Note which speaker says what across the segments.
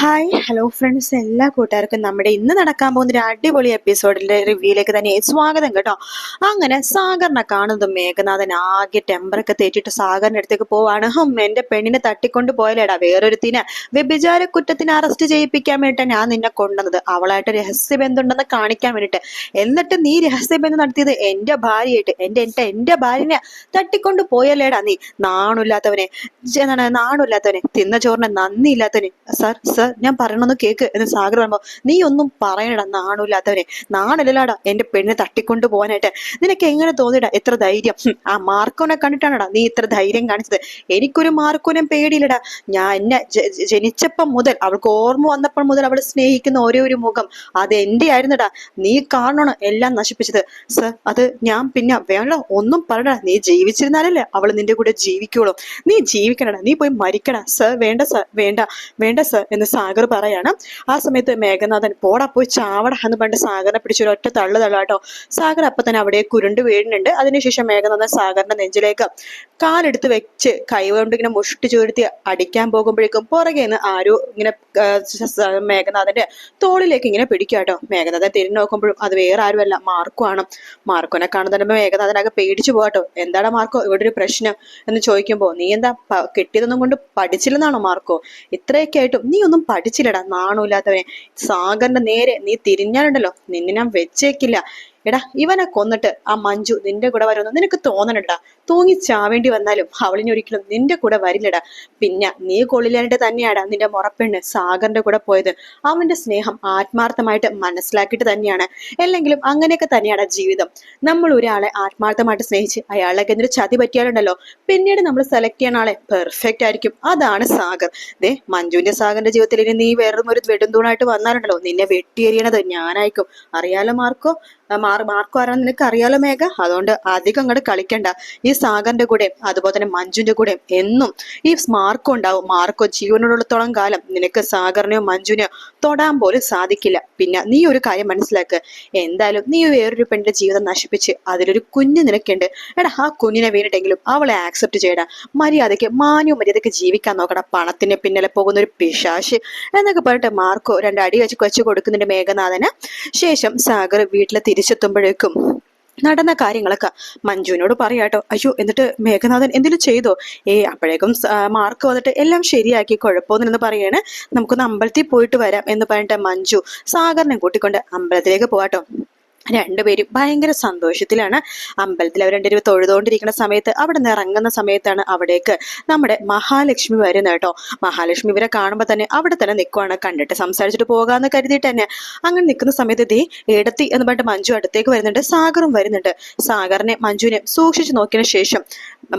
Speaker 1: Hi hello friends എല്ലാ കൂട്ടുകാർക്കും നമ്മുടെ ഇന്ന് നടക്കാൻ പോകുന്ന ഒരു അടിപൊളി എപ്പിസോഡിന്റെ റിവ്യൂയിലേക്ക് തന്നെ സ്വാഗതം കേട്ടോ. അങ്ങനെ സാഗറിനെ കാണുന്നതും മേഘനാഥൻ ആകെ ടെമ്പറൊക്കെ തേറ്റിട്ട് സാഗറിന്റെ അടുത്തേക്ക് പോവാണ്. ഹും എന്റെ പെണ്ണിനെ തട്ടിക്കൊണ്ട് പോയാലേടാ വേറൊരുത്തിനെ വ്യഭിചാര കുറ്റത്തിന് അറസ്റ്റ് ചെയ്യിപ്പിക്കാൻ വേണ്ടിട്ട് ഞാൻ നിന്നെ കൊണ്ടുവന്നത്. അവളായിട്ട് രഹസ്യബന്ധമുണ്ടെന്ന് കാണിക്കാൻ വേണ്ടിട്ട് എന്നിട്ട് നീ രഹസ്യബന്ധം നടത്തിയത് എന്റെ ഭാര്യയായിട്ട്. എന്റെ എന്റെ എന്റെ ഭാര്യനെ തട്ടിക്കൊണ്ട് പോയാലേടാ നീ. നാണില്ലാത്തവനെ എന്താണ് നാണില്ലാത്തവനെ തിന്ന ചോറിന് നന്ദിയില്ലാത്തവന്. സർ സർ ഞാൻ പറയണമെന്ന് കേക്ക് എന്ന് സാഗർ പറയുമ്പോ നീ ഒന്നും പറയണടാ നാണില്ലാത്തവനെ. നാണല്ലാടാ എന്റെ പെണ്ണിനെ തട്ടിക്കൊണ്ട് പോകാനായിട്ട്. നിനക്ക് എങ്ങനെ തോന്നിടാ എത്ര ധൈര്യം? ആ മാർക്കോനെ കണ്ടിട്ടാണടാ നീ ഇത്ര ധൈര്യം കാണിച്ചത്. എനിക്കൊരു മാർക്കോനെ പേടിയില്ലടാ. ഞാൻ എന്നെ ജനിച്ചപ്പം മുതൽ അവൾക്ക് ഓർമ്മ വന്നപ്പോൾ മുതൽ അവൾ സ്നേഹിക്കുന്ന ഒരേ ഒരു മുഖം. അത് എന്റെ ആയിരുന്നടാ നീ കാണണം എല്ലാം നശിപ്പിച്ചത്. സർ അത് ഞാൻ പിന്നെ വേണ്ട ഒന്നും പറയടാ നീ ജീവിച്ചിരുന്നാലല്ലേ അവൾ നിന്റെ കൂടെ ജീവിക്കുള്ളൂ. നീ ജീവിക്കണടാ. നീ പോയി മരിക്കണ സർ വേണ്ട സർ വേണ്ട വേണ്ട സർ എന്ന് സാഗർ പറയാണ് ആ സമയത്ത് മേഘനാഥൻ പോടാ പോയി ചാവട എന്ന് പറഞ്ഞിട്ട് സാഗറിനെ പിടിച്ചൊരു ഒറ്റ തള്ളു തള്ളാട്ടോ. സാഗർ അപ്പൊ തന്നെ അവിടെ കുരുണ്ട് വീഴുന്നുണ്ട്. അതിനുശേഷം മേഘനാഥൻ സാഗറിന്റെ നെഞ്ചിലേക്ക് കാലെടുത്ത് വെച്ച് കൈകൊണ്ട് ഇങ്ങനെ മുഷ്ടി ചുരുത്തി അടിക്കാൻ പോകുമ്പോഴേക്കും പുറകെ നിന്ന് ആരോ ഇങ്ങനെ മേഘനാഥന്റെ തോളിലേക്ക് ഇങ്ങനെ പിടിക്കുക കേട്ടോ മേഘനാഥൻ തിരിഞ്ഞു നോക്കുമ്പോഴും അത് വേറെ ആരുമല്ല മാർക്കോ ആണ്. മാർക്കോനെ കാണുന്ന മേഘനാഥനൊക്കെ പേടിച്ചു പോകട്ടോ എന്താണ് മാർക്കോ ഇവിടെ ഒരു പ്രശ്നം? എന്ന് ചോദിക്കുമ്പോ നീ എന്താ കെട്ടിയതൊന്നും കൊണ്ട് പഠിച്ചില്ലെന്നാണോ മാർക്കോ? ഇത്രയൊക്കെ ആയിട്ടും നീ ഒന്നും പഠിച്ചില്ലടാ നാണമില്ലാത്തവനെ. സാഗറിന്റെ നേരെ നീ തിരിഞ്ഞാലുണ്ടല്ലോ നിന്നെ ഞാൻ വെച്ചേക്കില്ല. എടാ ഇവനെ കൊന്നിട്ട് ആ മഞ്ജു നിന്റെ കൂടെ വരുമെന്ന് നിനക്ക് തോന്നണടാ തൂങ്ങി ചാവേണ്ടി വന്നാലും അവളിനി ഒരിക്കലും നിന്റെ കൂടെ വരില്ലടാ. പിന്നെ നീ കൊള്ളില്ലാണ്ട് തന്നെയാടാ നിന്റെ മുറപ്പെണ്ണ് സാഗറിന്റെ കൂടെ പോയത്. അവന്റെ സ്നേഹം ആത്മാർത്ഥമായിട്ട് മനസ്സിലാക്കിയിട്ട് തന്നെയാണ്. അല്ലെങ്കിലും അങ്ങനെയൊക്കെ തന്നെയാണ് ജീവിതം. നമ്മൾ ഒരാളെ ആത്മാർത്ഥമായിട്ട് സ്നേഹിച്ച് അയാളൊക്കെ എന്തൊരു ചതി പറ്റിയാലുണ്ടല്ലോ. പിന്നീട് നമ്മൾ സെലക്ട് ചെയ്യുന്ന ആളെ പെർഫെക്റ്റ് ആയിരിക്കും. അതാണ് സാഗർ. ദേ മഞ്ജുവിന്റെ സാഗറിന്റെ ജീവിതത്തിൽ ഇനി നീ വെറും ഒരു വെടുന്തൂണായിട്ട് വന്നാലുണ്ടല്ലോ. നിന്നെ വെട്ടിയെറിയണത് ഞാനായിരിക്കും. അറിയാലോ മാർക്കോ? മാർ മാർക്കോ ആരാന്ന് നിനക്ക് അറിയാലോ മേഘ? അതുകൊണ്ട് അധികം അങ്ങോട്ട് കളിക്കണ്ട. ഈ സാഗറിന്റെ കൂടെ അതുപോലെ തന്നെ മഞ്ജുവിന്റെ കൂടെ എന്നും ഈ മാർക്കോ ഉണ്ടാവും. മാർക്കോ ജീവനോടുള്ളത്തോളം കാലം നിനക്ക് സാഗറിനെയോ മഞ്ജുവിനെയോ തൊടാൻ പോലും സാധിക്കില്ല. പിന്നെ നീ ഒരു കാര്യം മനസ്സിലാക്ക്. എന്തായാലും നീ വേറൊരു പെണ്ണിന്റെ ജീവിതം നശിപ്പിച്ച് അതിലൊരു കുഞ്ഞ് നിനക്കുണ്ട്. എടാ ആ കുഞ്ഞിനെ വേണ്ടിട്ടെങ്കിലും അവളെ ആക്സെപ്റ്റ് ചെയ്യടാ. മര്യാദയ്ക്ക് മാന്യവും മര്യാദയ്ക്ക് ജീവിക്കാൻ നോക്കണം പണത്തിന് പിന്നലെ പോകുന്ന ഒരു പിശാശ്. എന്നൊക്കെ പറഞ്ഞിട്ട് മാർക്കോ രണ്ടടി വെച്ച് കൊച്ചു കൊടുക്കുന്നുണ്ട് മേഘനാഥന്. ശേഷം സാഗർ വീട്ടിൽ തിരിച്ചെത്തുമ്പോഴേക്കും നടന്ന കാര്യങ്ങളൊക്കെ മഞ്ജുവിനോട് പറയാട്ടോ. അയ്യോ എന്നിട്ട് മേഘനാഥൻ എന്തെങ്കിലും ചെയ്തോ? ഏ അപ്പോഴേക്കും മാർക്ക് വന്നിട്ട് എല്ലാം ശരിയാക്കി കുഴപ്പമൊന്നുമില്ലെന്ന് പറയാണ്. നമുക്കൊന്ന് അമ്പലത്തിൽ പോയിട്ട് വരാം എന്ന് പറഞ്ഞിട്ട് മഞ്ജു സാഗറിനെ കൂട്ടിക്കൊണ്ട് അമ്പലത്തിലേക്ക് പോവാട്ടോ. രണ്ടുപേരും ഭയങ്കര സന്തോഷത്തിലാണ്. അമ്പലത്തിൽ അവർ രണ്ടുപേരും തൊഴുതുകൊണ്ടിരിക്കുന്ന സമയത്ത് അവിടെ നിന്ന് ഇറങ്ങുന്ന സമയത്താണ് അവിടേക്ക് നമ്മുടെ മഹാലക്ഷ്മി വരുന്നത് കേട്ടോ. മഹാലക്ഷ്മി ഇവരെ കാണുമ്പോൾ തന്നെ അവിടെ തന്നെ നിൽക്കുവാണ് കണ്ടിട്ട് സംസാരിച്ചിട്ട് പോകാമെന്ന് കരുതിയിട്ട് തന്നെ അങ്ങനെ നിൽക്കുന്ന സമയത്ത് ദേ ഏടത്തി എന്ന് പറഞ്ഞിട്ട് മഞ്ജു അടുത്തേക്ക് വരുന്നുണ്ട്. സാഗറും വരുന്നുണ്ട്. സാഗറിനെ മഞ്ജുവിനെ സൂക്ഷിച്ചു നോക്കിയതിനു ശേഷം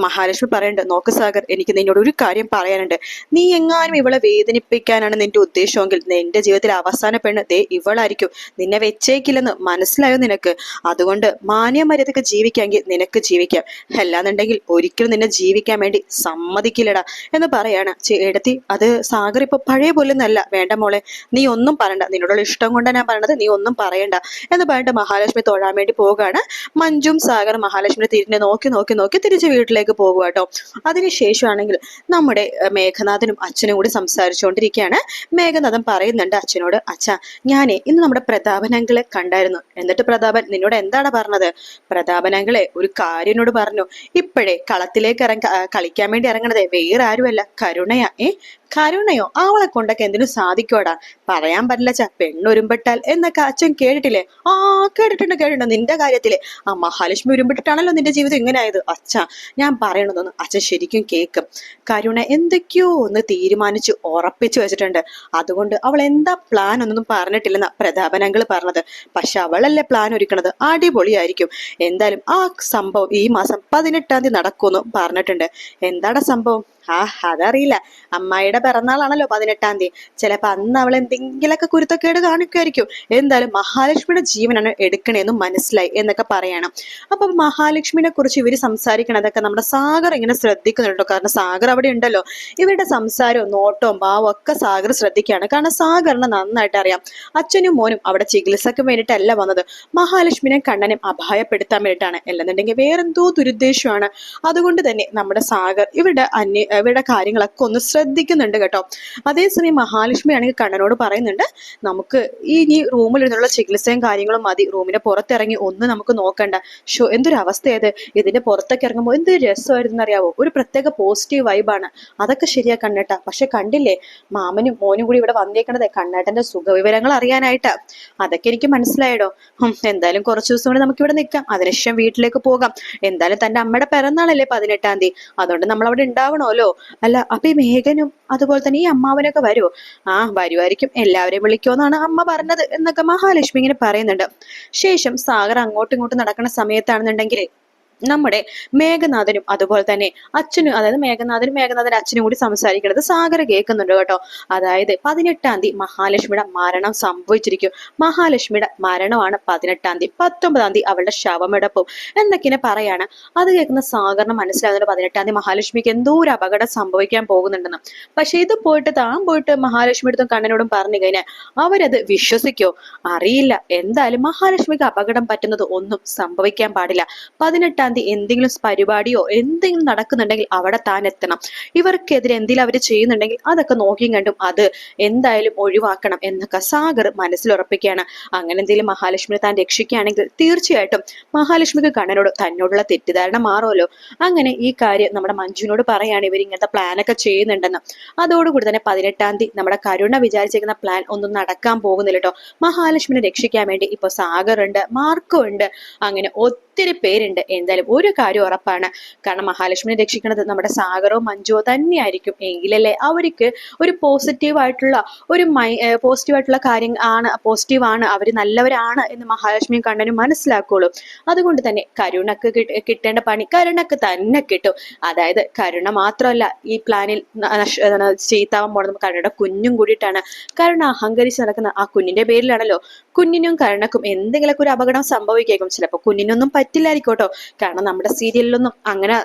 Speaker 1: മഹാലക്ഷ്മി പറയുന്നുണ്ട് നോക്ക് സാഗർ എനിക്ക് നിന്നോട് ഒരു കാര്യം പറയാനുണ്ട്. നീ എങ്ങാനും ഇവളെ വേദനിപ്പിക്കാനാണ് നിന്റെ ഉദ്ദേശമെങ്കിൽ നിന്റെ ജീവിതത്തിലെ അവസാന പെണ്ണ് ദേ ഇവളായിരിക്കും. നിന്നെ വെച്ചേക്കില്ലെന്ന് മനസ്സിലായോ നിനക്ക്. അതുകൊണ്ട് മാന്യമര്യാദക്ക് ജീവിക്കാമെങ്കിൽ നിനക്ക് ജീവിക്കാം. അല്ലാന്നുണ്ടെങ്കിൽ ഒരിക്കലും നിന്നെ ജീവിക്കാൻ വേണ്ടി സമ്മതിക്കില്ലടാ എന്ന് പറയാണ് ചേടത്തി അത് സാഗർ ഇപ്പൊ പഴയ പോലെ ഒന്നല്ല വേണ്ട മോളെ നീ ഒന്നും പറയണ്ട. നിന്നോടുള്ള ഇഷ്ടം കൊണ്ടാണ് ഞാൻ പറയണത്. നീ ഒന്നും പറയണ്ട എന്ന് പറഞ്ഞിട്ട് മഹാലക്ഷ്മി തൊഴാൻ വേണ്ടി പോവുകയാണ്. മഞ്ജും സാഗർ മഹാലക്ഷ്മി തിരിഞ്ഞ് നോക്കി നോക്കി നോക്കി തിരിച്ച് വീട്ടിലേക്ക് പോകുക കേട്ടോ. അതിനുശേഷമാണെങ്കിൽ നമ്മുടെ മേഘനാഥനും അച്ഛനും കൂടി സംസാരിച്ചുകൊണ്ടിരിക്കുകയാണ്. മേഘനാഥൻ പറയുന്നുണ്ട് അച്ഛനോട് അച്ഛാ ഞാനേ ഇന്ന് നമ്മുടെ പ്രതാപനങ്ങളെ കണ്ടായിരുന്നു. എന്നിട്ട് പ്രതാപൻ നിന്നോട് എന്താണ് പറഞ്ഞത്? പ്രതാപൻ ഒരു കാര്യനോട് പറഞ്ഞു. ഇപ്പോഴേ കളത്തിലേക്ക് ഇറങ്ങ കളിക്കാൻ വേണ്ടി ഇറങ്ങണതേ വേറെ ആരുമല്ല. കരുണയാ ഏ? കരുണയോ? അവളെ കൊണ്ടൊക്കെ എന്തിനു സാധിക്കോടാ പറയാൻ പറ്റില്ല ചാ പെണ്ണുരുമ്പെട്ടാൽ എന്നൊക്കെ അച്ഛൻ കേട്ടിട്ടില്ലേ? ആ കേട്ടിട്ടുണ്ട് കേട്ടിട്ടുണ്ട്. നിന്റെ കാര്യത്തിൽ. ആ മഹാലക്ഷ്മി ഉരുമ്പിട്ടിട്ടാണല്ലോ നിന്റെ ജീവിതം ഇങ്ങനെ ആയത് അച്ഛ ഞാൻ പറയണതൊന്ന് അച്ഛൻ ശരിക്കും കേൾക്കും കരുണ എന്തൊക്കെയോ ഒന്ന് തീരുമാനിച്ച് ഉറപ്പിച്ചു വെച്ചിട്ടുണ്ട്. അതുകൊണ്ട് അവൾ എന്താ പ്ലാൻ ഒന്നും പറഞ്ഞിട്ടില്ലെന്ന പ്രതാപനങ്ങൾ പറഞ്ഞത്. പക്ഷെ അവളല്ലേ പ്ലാൻ ഒരുക്കണത്? അടിപൊളിയായിരിക്കും. എന്തായാലും ആ സംഭവം ഈ മാസം പതിനെട്ടാം തീയതി നടക്കുമെന്ന് പറഞ്ഞിട്ടുണ്ട്. എന്താണ് സംഭവം? ആ അതറിയില്ല. അമ്മായിയുടെ പിറന്നാളാണല്ലോ പതിനെട്ടാം തീയതി. ചിലപ്പോ അന്ന് അവൾ എന്തെങ്കിലുമൊക്കെ കുരുത്തക്കേട് കാണിക്കുമായിരിക്കും. എന്തായാലും മഹാലക്ഷ്മിയുടെ ജീവനാണ് എടുക്കണേന്ന് മനസ്സിലായി എന്നൊക്കെ പറയണം. അപ്പൊ മഹാലക്ഷ്മിനെ കുറിച്ച് ഇവർ സംസാരിക്കണതൊക്കെ നമ്മുടെ സാഗർ ഇങ്ങനെ ശ്രദ്ധിക്കുന്നുണ്ടോ? കാരണം സാഗർ അവിടെ ഉണ്ടല്ലോ. ഇവരുടെ സംസാരവും നോട്ടവും ഭാവവും ഒക്കെ സാഗർ ശ്രദ്ധിക്കുകയാണ്. കാരണം സാഗറിന് നന്നായിട്ട് അറിയാം. അച്ഛനും മോനും അവിടെ ചികിത്സക്ക് വേണ്ടിയിട്ടല്ല വന്നത്. മഹാലക്ഷ്മിനെ കണ്ണനും അപായപ്പെടുത്താൻ വേണ്ടിയിട്ടാണ്. അല്ലെന്നുണ്ടെങ്കിൽ വേറെന്തോ ദുരുദ്ദേശമാണ്. അതുകൊണ്ട് തന്നെ നമ്മുടെ സാഗർ ഇവരുടെ അന്യ ഇവരുടെ കാര്യങ്ങളൊക്കെ ഒന്ന് ശ്രദ്ധിക്കുന്നുണ്ട് കേട്ടോ. അതേസമയം മഹാലക്ഷ്മി ആണെങ്കിൽ കണ്ണനോട് പറയുന്നുണ്ട് നമുക്ക് ഈ ഇനി റൂമിൽ ഇരുന്നുള്ള ചികിത്സയും കാര്യങ്ങളും മതി. റൂമിന് പുറത്തിറങ്ങി ഒന്ന് നമുക്ക് നോക്കണ്ട. ഷോ എന്തൊരു അവസ്ഥയത്? ഇതിന്റെ പുറത്തൊക്കെ ഇറങ്ങുമ്പോൾ എന്ത് രസമായിരുന്നു അറിയാവോ? ഒരു പ്രത്യേക പോസിറ്റീവ് വൈബാണ് അതൊക്കെ ശരിയാ കണ്ണേട്ട. പക്ഷെ കണ്ടില്ലേ മാമനും മോനും കൂടി ഇവിടെ വന്നേക്കണത് കണ്ണേട്ടന്റെ സുഖവിവരങ്ങൾ അറിയാനായിട്ട്. അതൊക്കെ എനിക്ക് മനസ്സിലായടോ. എന്തായാലും കുറച്ച് ദിവസം കൂടി നമുക്ക് ഇവിടെ നിൽക്കാം. അതിനുശേഷം വീട്ടിലേക്ക് പോകാം. എന്തായാലും തന്റെ അമ്മയുടെ പിറന്നാളല്ലേ പതിനെട്ടാം തീയതി. അതുകൊണ്ട് നമ്മൾ അവിടെ ഉണ്ടാവണമല്ലോ. അല്ല അപ്പൊ ഈ മേഘനും അതുപോലെ തന്നെ ഈ അമ്മാവനൊക്കെ വരുമോ ആ വരുമായിരിക്കും എല്ലാവരെയും വിളിക്കുമെന്നാണ് അമ്മ പറഞ്ഞത് എന്നൊക്കെ മഹാലക്ഷ്മി ഇങ്ങനെ പറയുന്നുണ്ട്. ശേഷം സാഗർ അങ്ങോട്ടും ഇങ്ങോട്ടും നടക്കുന്ന സമയത്താണെന്നുണ്ടെങ്കിൽ നമ്മുടെ മേഘനാഥനും അതുപോലെ തന്നെ അച്ഛനും അതായത് മേഘനാഥനും മേഘനാഥൻ അച്ഛനും കൂടി സംസാരിക്കുന്നത് സാഗര കേൾക്കുന്നുണ്ട് കേട്ടോ. അതായത് പതിനെട്ടാം തീയതി മഹാലക്ഷ്മിയുടെ മരണം സംഭവിച്ചിരിക്കും. മഹാലക്ഷ്മിയുടെ മരണമാണ് പതിനെട്ടാം തീയതി. പത്തൊമ്പതാം തീയതി അവളുടെ ശവമെടുപ്പും എന്നൊക്കെ പറയാണ്. അത് കേൾക്കുന്ന സാഗറിന് മനസ്സിലാകുന്നുണ്ട് പതിനെട്ടാം തീയതി മഹാലക്ഷ്മിക്ക് എന്തോ ഒരു അപകടം സംഭവിക്കാൻ പോകുന്നുണ്ടെന്ന്. പക്ഷെ ഇത് പോയിട്ട് താൻ പോയിട്ട് മഹാലക്ഷ്മി അടുത്തും കണ്ണനോടും പറഞ്ഞു കഴിഞ്ഞാൽ അവരത് വിശ്വസിക്കോ? അറിയില്ല. എന്തായാലും മഹാലക്ഷ്മിക്ക് അപകടം പറ്റുന്നത് ഒന്നും സംഭവിക്കാൻ പാടില്ല. പതിനെട്ടാം തീയതി എന്തെങ്കിലും പരിപാടിയോ എന്തെങ്കിലും നടക്കുന്നുണ്ടെങ്കിൽ അവിടെ താൻ എത്തണം. ഇവർക്കെതിരെ എന്തെങ്കിലും അവർ ചെയ്യുന്നുണ്ടെങ്കിൽ അതൊക്കെ നോക്കിയും കണ്ടും അത് എന്തായാലും ഒഴിവാക്കണം എന്നൊക്കെ സാഗർ മനസ്സിലുറപ്പിക്കുകയാണ്. അങ്ങനെ എന്തെങ്കിലും മഹാലക്ഷ്മി താൻ രക്ഷിക്കുകയാണെങ്കിൽ തീർച്ചയായിട്ടും മഹാലക്ഷ്മിക്ക് കണ്ണനോട് തന്നോടുള്ള തെറ്റിദ്ധാരണ മാറുമല്ലോ. അങ്ങനെ ഈ കാര്യം നമ്മുടെ മഞ്ജുവിനോട് പറയാണ് ഇവർ ഇങ്ങനത്തെ പ്ലാനൊക്കെ ചെയ്യുന്നുണ്ടെന്ന്. അതോടുകൂടി തന്നെ പതിനെട്ടാം തീയതി നമ്മുടെ കരുണ വിചാരിച്ചിരിക്കുന്ന പ്ലാൻ ഒന്നും നടക്കാൻ പോകുന്നില്ല കേട്ടോ. മഹാലക്ഷ്മിനെ രക്ഷിക്കാൻ വേണ്ടി ഇപ്പൊ സാഗർ ഉണ്ട് മാർക്കുണ്ട് അങ്ങനെ ഒത്തിരി പേരുണ്ട്. എന്തായാലും ഒരു കാര്യം ഉറപ്പാണ്. കാരണം മഹാലക്ഷ്മിനെ രക്ഷിക്കുന്നത് നമ്മുടെ സാഗറോ മഞ്ജുവോ തന്നെയായിരിക്കും എങ്കിലല്ലേ അവർക്ക് ഒരു പോസിറ്റീവ് ആയിട്ടുള്ള ഒരു മൈ പോസിറ്റീവ് ആയിട്ടുള്ള കാര്യം ആണ് പോസിറ്റീവ് ആണ്. അവർ നല്ലവരാണ് എന്ന് മഹാലക്ഷ്മിയും കണ്ണനും മനസ്സിലാക്കുള്ളൂ. അതുകൊണ്ട് തന്നെ കരുണക്ക് കിട്ട- കിട്ടേണ്ട പണി കരുണക്ക് തന്നെ കിട്ടും. അതായത് കരുണ മാത്രമല്ല ഈ പ്ലാനിൽ ചീത്താവാൻ പോണത് കരുണയുടെ കുഞ്ഞും കൂടിയിട്ടാണ്. കരുണ അഹങ്കരിച്ച് നടക്കുന്ന ആ കുഞ്ഞിന്റെ പേരിലാണല്ലോ കുഞ്ഞിനും കരുണക്കും എന്തെങ്കിലുമൊക്കെ ഒരു അപകടം സംഭവിക്കേക്കും. ചിലപ്പോൾ കുഞ്ഞിനൊന്നും പറ്റില്ലായിരിക്കും കേട്ടോ. കാരണം നമ്മുടെ സീരിയലിലൊന്നും അങ്ങനെ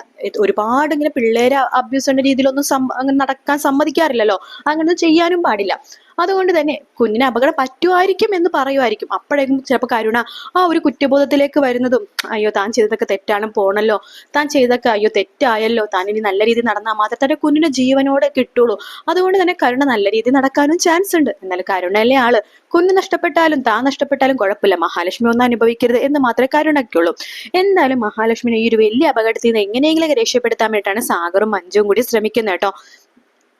Speaker 1: ഒരുപാട് ഇങ്ങനെ പിള്ളേരെ അബ്യൂസ് ചെയ്യുന്ന രീതിയിലൊന്നും അങ്ങനെ നടക്കാൻ സമ്മതിക്കാറില്ലല്ലോ. അങ്ങനെ ചെയ്യാനും പാടില്ല. അതുകൊണ്ട് തന്നെ കുഞ്ഞിന് അപകടം പറ്റുമായിരിക്കും എന്ന് പറയുമായിരിക്കും. അപ്പോഴേക്കും ചിലപ്പോൾ കരുണ ആ ഒരു കുറ്റബോധത്തിലേക്ക് വരുന്നതും അയ്യോ താൻ ചെയ്തതൊക്കെ തെറ്റാണ് പോണല്ലോ. താൻ ചെയ്തൊക്കെ അയ്യോ തെറ്റായല്ലോ. താൻ ഇനി നല്ല രീതിയിൽ നടന്നാൽ മാത്രമേ തന്നെ കുഞ്ഞിന് ജീവനോടെ കിട്ടുള്ളൂ. അതുകൊണ്ട് തന്നെ കരുണ നല്ല രീതിയിൽ നടക്കാനും ചാൻസ് ഉണ്ട്. എന്നാൽ കരുണയിലെ ആൾ. കുഞ്ഞ് നഷ്ടപ്പെട്ടാലും താൻ നഷ്ടപ്പെട്ടാലും കുഴപ്പമില്ല. മഹാലക്ഷ്മി ഒന്നും അനുഭവിക്കരുത് എന്ന് മാത്രമേ കരുണയ്ക്കുള്ളൂ. എന്തായാലും മഹാലക്ഷ്മിനെ ഈ ഒരു വലിയ അപകടത്തിൽ നിന്ന് എങ്ങനെയെങ്കിലും രക്ഷപ്പെടുത്താൻ വേണ്ടിയിട്ടാണ് സാഗറും മഞ്ജുവും കൂടി ശ്രമിക്കുന്നത് കേട്ടോ.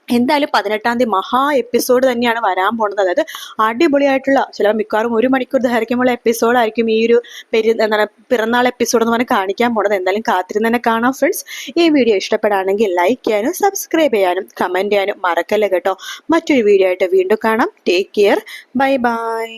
Speaker 1: എന്തായാലും പതിനെട്ടാം തീയതി മഹാ എപ്പിസോഡ് തന്നെയാണ് വരാൻ പോകുന്നത് അതായത് അടിപൊളിയായിട്ടുള്ള ചില മിക്കവാറും ഒരു മണിക്കൂർ ദൈർഘ്യമുള്ള എപ്പിസോഡായിരിക്കും ഈ ഒരു പെരു എന്താണ് പിറന്നാൾ എപ്പിസോഡ് എന്ന് പറഞ്ഞാൽ കാണിക്കാൻ പോണത്. എന്തായാലും കാത്തിരുന്ന് തന്നെ കാണാം ഫ്രണ്ട്സ് ഈ വീഡിയോ ഇഷ്ടപ്പെടുകയാണെങ്കിൽ ലൈക്ക് ചെയ്യാനും സബ്സ്ക്രൈബ് ചെയ്യാനും കമന്റ് ചെയ്യാനും മറക്കല്ല കേട്ടോ. മറ്റൊരു വീഡിയോ ആയിട്ട് വീണ്ടും കാണാം. Take care bye bye